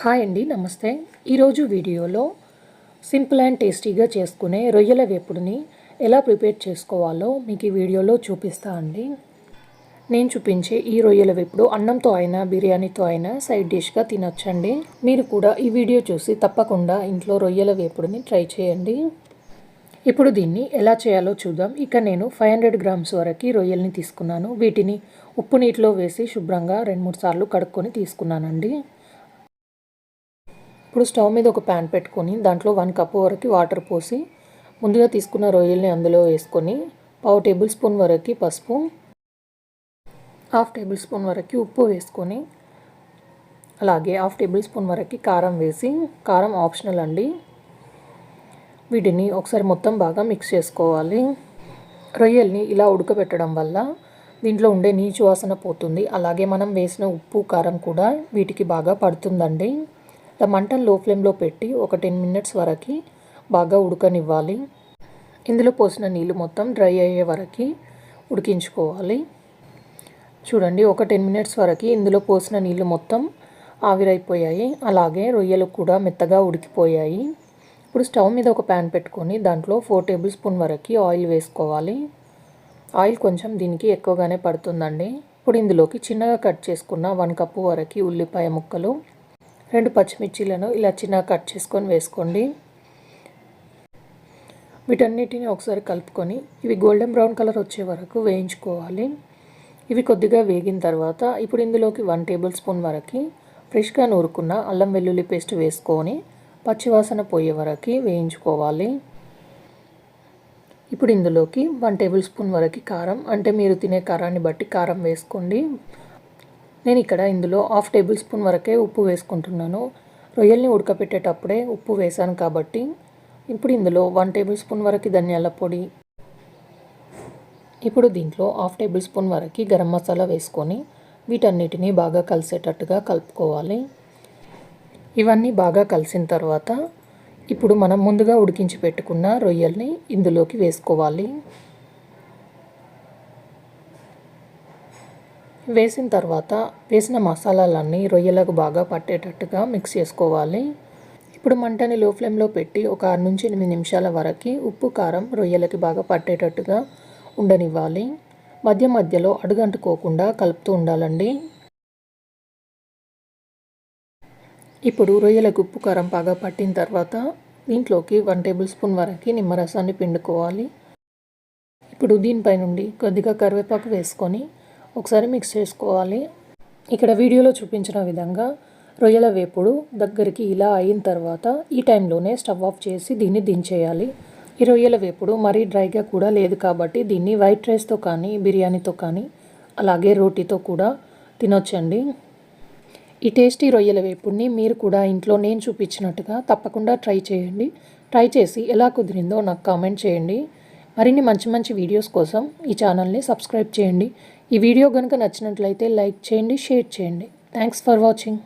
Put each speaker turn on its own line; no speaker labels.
Hi అండి నమస్తే. ఈరోజు వీడియోలో సింపుల్ అండ్ టేస్టీగా చేసుకునే రొయ్యల వేపుడుని ఎలా ప్రిపేర్ చేసుకోవాలో మీకు ఈ వీడియోలో చూపిస్తా అండి. నేను చూపించే ఈ రొయ్యల వేపుడు అన్నంతో అయినా బిర్యానీతో అయినా సైడ్ డిష్గా తినొచ్చండి. మీరు కూడా ఈ వీడియో చూసి తప్పకుండా ఇంట్లో రొయ్యల వేపుడుని ట్రై చేయండి. ఇప్పుడు దీన్ని ఎలా చేయాలో చూద్దాం. ఇక నేను ఫైవ్ హండ్రెడ్ గ్రామ్స్ వరకు రొయ్యల్ని తీసుకున్నాను. వీటిని ఉప్పు నీటిలో వేసి శుభ్రంగా రెండు మూడు సార్లు కడుక్కొని తీసుకున్నానండి. ఇప్పుడు స్టవ్ మీద ఒక ప్యాన్ పెట్టుకొని దాంట్లో వన్ కప్ వరకు వాటర్ పోసి ముందుగా తీసుకున్న రొయ్యల్ని అందులో వేసుకొని పావు టేబుల్ స్పూన్ వరకు పసుపు హాఫ్ టేబుల్ స్పూన్ వరకు ఉప్పు వేసుకొని అలాగే హాఫ్ టేబుల్ స్పూన్ వరకు కారం వేసి కారం ఆప్షనల్ అండి. వీటిని ఒకసారి మొత్తం బాగా మిక్స్ చేసుకోవాలి. రొయ్యల్ని ఇలా ఉడకబెట్టడం వల్ల దీంట్లో ఉండే నీచు వాసన పోతుంది. అలాగే మనం వేసిన ఉప్పు కారం కూడా వీటికి బాగా పడుతుందండి. మంటను లో ఫ్లేమ్లో పెట్టి ఒక టెన్ మినిట్స్ వరకు బాగా ఉడకనివ్వాలి. ఇందులో పోసిన నీళ్ళు మొత్తం డ్రై అయ్యే వరకు ఉడికించుకోవాలి. చూడండి ఒక టెన్ మినిట్స్ వరకు ఇందులో పోసిన నీళ్ళు మొత్తం ఆవిరైపోయాయి. అలాగే రొయ్యలు కూడా మెత్తగా ఉడికిపోయాయి. ఇప్పుడు స్టవ్ మీద ఒక ప్యాన్ పెట్టుకొని దాంట్లో ఫోర్ టేబుల్ స్పూన్ వరకు ఆయిల్ వేసుకోవాలి. ఆయిల్ కొంచెం దీనికి ఎక్కువగానే పడుతుందండి. ఇప్పుడు ఇందులోకి చిన్నగా కట్ చేసుకున్న వన్ కప్పు వరకు ఉల్లిపాయ ముక్కలు రెండు పచ్చిమిర్చీలను ఇలా చిన్నగా కట్ చేసుకొని వేసుకోండి. వీటన్నిటిని ఒకసారి కలుపుకొని ఇవి గోల్డెన్ బ్రౌన్ కలర్ వచ్చే వరకు వేయించుకోవాలి. ఇవి కొద్దిగా వేగిన తర్వాత ఇప్పుడు ఇందులోకి వన్ టేబుల్ స్పూన్ వరకు ఫ్రెష్గా నూరుకున్న అల్లం వెల్లుల్లి పేస్ట్ వేసుకొని పచ్చివాసన పోయే వరకు వేయించుకోవాలి. ఇప్పుడు ఇందులోకి వన్ టేబుల్ స్పూన్ వరకు కారం అంటే మీరు తినే కారాన్ని బట్టి కారం వేసుకోండి. నేను ఇక్కడ ఇందులో హాఫ్ టేబుల్ స్పూన్ వరకే ఉప్పు వేసుకుంటున్నాను. రొయ్యల్ని ఉడకపెట్టేటప్పుడే ఉప్పు వేసాను కాబట్టి ఇప్పుడు ఇందులో వన్ టేబుల్ స్పూన్ వరకు ధనియాల పొడి ఇప్పుడు దీంట్లో హాఫ్ టేబుల్ స్పూన్ వరకు గరం మసాలా వేసుకొని వీటన్నిటిని బాగా కలిసేటట్టుగా కలుపుకోవాలి. ఇవన్నీ బాగా కలిసిన తర్వాత ఇప్పుడు మనం ముందుగా ఉడికించి పెట్టుకున్న రొయ్యల్ని ఇందులోకి వేసుకోవాలి. వేసిన తర్వాత వేసిన మసాలాలన్నీ రొయ్యలకు బాగా పట్టేటట్టుగా మిక్స్ చేసుకోవాలి. ఇప్పుడు మంటని లో ఫ్లేమ్లో పెట్టి ఒక ఆరు నుంచి ఎనిమిది నిమిషాల వరకు ఉప్పు కారం రొయ్యలకి బాగా పట్టేటట్టుగా ఉండనివ్వాలి. మధ్య మధ్యలో అడుగంటుకోకుండా కలుపుతూ ఉండాలండి. ఇప్పుడు రొయ్యలకు ఉప్పు కారం బాగా పట్టిన తర్వాత దీంట్లోకి వన్ టేబుల్ స్పూన్ వరకు నిమ్మరసాన్ని పిండుకోవాలి. ఇప్పుడు దీనిపై నుండి కొద్దిగా కరివేపాకు వేసుకొని ఒకసారి మిక్స్ చేసుకోవాలి. ఇక్కడ వీడియోలో చూపించిన విధంగా రొయ్యల వేపుడు దగ్గరికి ఇలా అయిన తర్వాత ఈ టైంలోనే స్టవ్ ఆఫ్ చేసి దీన్ని దించేయాలి. ఈ రొయ్యల వేపుడు మరీ డ్రైగా కూడా లేదు కాబట్టి దీన్ని వైట్ రైస్తో కానీ బిర్యానీతో కానీ అలాగే రోటీతో కూడా తినొచ్చండి. ఈ టేస్టీ రొయ్యల వేపుడిని మీరు కూడా ఇంట్లో నేను చూపించినట్టుగా తప్పకుండా ట్రై చేయండి. ట్రై చేసి ఎలా కుదిరిందో నాకు కామెంట్ చేయండి. మరిన్ని మంచి మంచి వీడియోస్ కోసం ఈ ఛానల్ని సబ్స్క్రైబ్ చేయండి. ఈ వీడియో కనుక నచ్చినట్లయితే లైక్ చేయండి షేర్ చేయండి. Thanks for watching